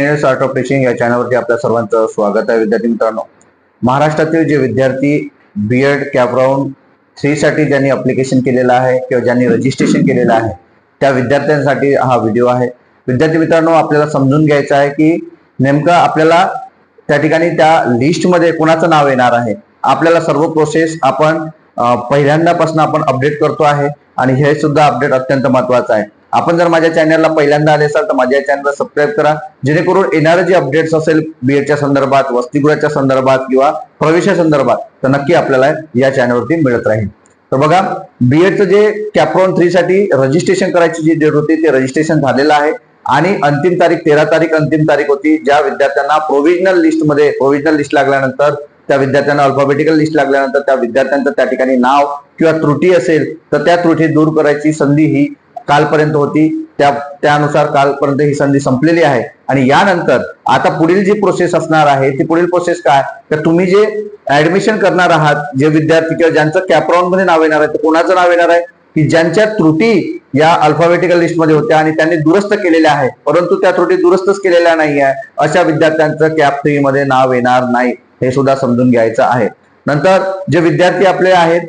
Art of teaching या चॅनलवरती आपल्या सर्वांचं स्वागत आहे. विद्यार्थी मित्रांनो महाराष्ट्रातील जे विद्यार्थी बी एड कॅपराऊंड थ्री साठी ज्यांनी अप्लिकेशन केलेलं आहे किंवा ज्यांनी रजिस्ट्रेशन केलेलं आहे त्या विद्यार्थ्यांसाठी हा व्हिडिओ आहे. विद्यार्थी मित्रांनो आपल्याला समजून घ्यायचं आहे की नेमकं आपल्याला त्या ठिकाणी त्या लिस्टमध्ये कुणाचं नाव येणार आहे? आपल्याला सर्व प्रोसेस आपण पहिल्यांदापासून आपण अपडेट करतो आहे आणि हे सुद्धा अपडेट अत्यंत महत्वाचं आहे. आपण जर माझ्या चॅनलला पहिल्यांदा आले असाल तर माझ्या चॅनलला सबस्क्राईब करा. जेणेकरून येणारे जे अपडेट्स असेल बीएडच्या संदर्भात वसतिगृहाच्या संदर्भात किंवा प्रवेशासंदर्भात तर नक्की आपल्याला या चॅनलवरती मिळत राहील. तर बघा बीएडचं जे कॅप्रॉन थ्री साठी रजिस्ट्रेशन करायची जी डेट होती ते रजिस्ट्रेशन झालेलं आहे. आणि अंतिम तारीख तेरा तारीख अंतिम तारीख होती ज्या विद्यार्थ्यांना प्रोव्हिजनल लिस्टमध्ये प्रोव्हिजनल लिस्ट लागल्यानंतर त्या विद्यार्थ्यांना अल्फाबेटिकल लिस्ट लागल्यानंतर त्या विद्यार्थ्यांचं त्या ठिकाणी नाव किंवा त्रुटी असेल तर त्या त्रुटी दूर करायची संधी ही कालपर्यंत होती. त्या त्यानुसार कालपर्यंत ही संधी संपलेली आहे. आणि यानंतर आता पुढील जी प्रोसेस असणार आहे ती पुढील प्रोसेस काय? तर तुम्ही जे ऍडमिशन करणार आहात जे विद्यार्थी किंवा ज्यांचं कॅपराऊंडमध्ये नाव येणार आहे तर कोणाचं नाव येणार आहे? की ज्यांच्या त्रुटी या अल्फाबेटिकल लिस्टमध्ये होत्या आणि त्यांनी दुरुस्त केलेल्या आहे परंतु त्या त्रुटी दुरुस्तच केलेल्या नाही आहे अशा विद्यार्थ्यांचं कॅप थ्री मध्ये नाव येणार नाही. हे सुद्धा समजून घ्यायचं आहे. नंतर जे विद्यार्थी आपले आहेत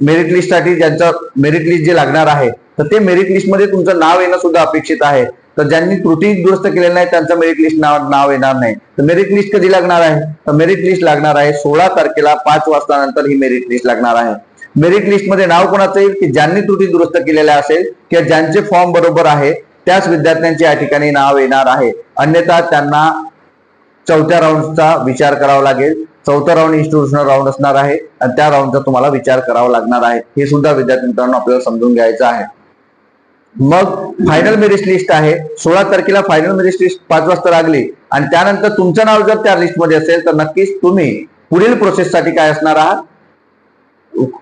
मेरिट लिस्टसाठी ज्यांचं मेरिट लिस्ट जे लागणार आहे तर ते मेरिट लिस्टमध्ये तुमचं नाव येणं सुद्धा अपेक्षित आहे. तर ज्यांनी त्रुटी दुरुस्त केलेलं नाही त्यांचं मेरिट लिस्ट नाव नाव येणार नाही. तर मेरिट लिस्ट कधी लागणार आहे? तर मेरिट लिस्ट लागणार आहे सोळा तारखेला पाच वाजता नंतर ही मेरिट लिस्ट लागणार आहे. मेरिट लिस्टमध्ये नाव कोणाचं येईल? की ज्यांनी त्रुटी दुरुस्त केलेल्या असेल किंवा ज्यांचे फॉर्म बरोबर आहे त्याच विद्यार्थ्यांचे या ठिकाणी नाव येणार आहे. अन्यथा त्यांना चौथ्या राऊंडचा विचार करावा लागेल. चौथा राऊंड इन्स्टिट्यूशनल राऊंड असणार आहे आणि त्या राऊंडचा तुम्हाला विचार करावा लागणार आहे. हे सुद्धा विद्यार्थी मित्रांनो आपल्याला समजून घ्यायचं आहे. मग फायनल मेरिट लिस्ट आहे. सोळा तारखेला फायनल मेरिट लिस्ट पाच वाजता लागली. आणि त्यानंतर तुमचं नाव जर त्या लिस्टमध्ये असेल तर नक्कीच तुम्ही पुढील प्रोसेससाठी काय असणार आहात?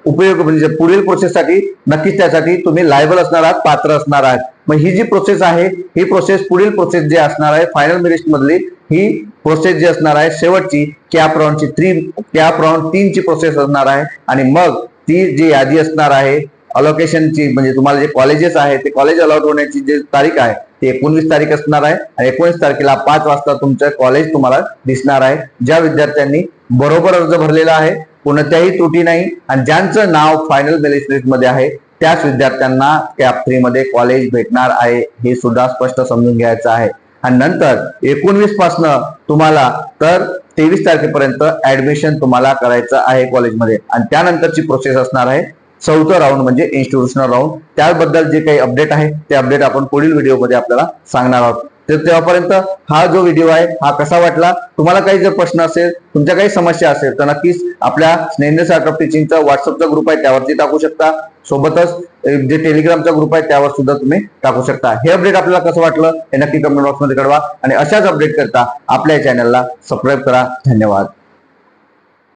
उपयोग म्हणजे पुढील प्रोसेससाठी नक्कीच त्यासाठी तुम्ही लायबल असणार आहात पात्र असणार आहात. मग ही जी प्रोसेस आहे ही प्रोसेस पुढील प्रोसेस जी असणार आहे फायनल मेरिट मधली ही प्रोसेस जी असणार आहे शेवटची कॅप राऊंडची थ्री कॅप राऊंड तीनची प्रोसेस असणार आहे. आणि मग ती जी यादी असणार आहे अलोकेशनची म्हणजे तुम्हाला जे कॉलेजेस आहे ते कॉलेज अलॉट होण्याची जी तारीख आहे ती एकोणवीस तारीख असणार आहे. आणि एकोणीस तारखेला पाच वाजता तुमचं कॉलेज तुम्हाला दिसणार आहे. ज्या विद्यार्थ्यांनी बरोबर अर्ज भरलेला आहे कोणत्याही त्रुटी नाही आणि ज्यांचं नाव फायनल मेरिटमध्ये आहे त्याच विद्यार्थ्यांना कॅप थ्री मध्ये कॉलेज भेटणार आहे हे सुद्धा स्पष्ट समजून घ्यायचं आहे. आणि नंतर एकोणवीस पासनं तुम्हाला तर तेवीस तारखेपर्यंत ऍडमिशन तुम्हाला करायचं आहे कॉलेजमध्ये आणि त्यानंतरची प्रोसेस असणार आहे चौथं राऊंड म्हणजे इन्स्टिट्यूशनल राऊंड त्याबद्दल जे काही अपडेट आहे ते अपडेट आपण पुढील व्हिडिओमध्ये आपल्याला सांगणार आहोत. तर तेव्हापर्यंत हा जो व्हिडिओ आहे हा कसा वाटला? तुम्हाला काही जर प्रश्न असेल तुमच्या काही समस्या असेल तर नक्कीच आपल्या स्नेहनेस आर्ट ऑफ टीचिंगचा व्हॉट्सअपचा ग्रुप आहे त्यावरती टाकू शकता. सोबतच जे टेलिग्रामचा ग्रुप आहे त्यावर सुद्धा तुम्ही टाकू शकता. हे अपडेट आपल्याला कसं वाटलं हे नक्की कमेंट बॉक्समध्ये कळवा. आणि अशाच अपडेट करता आपल्या चॅनलला सबस्क्राईब करा. धन्यवाद.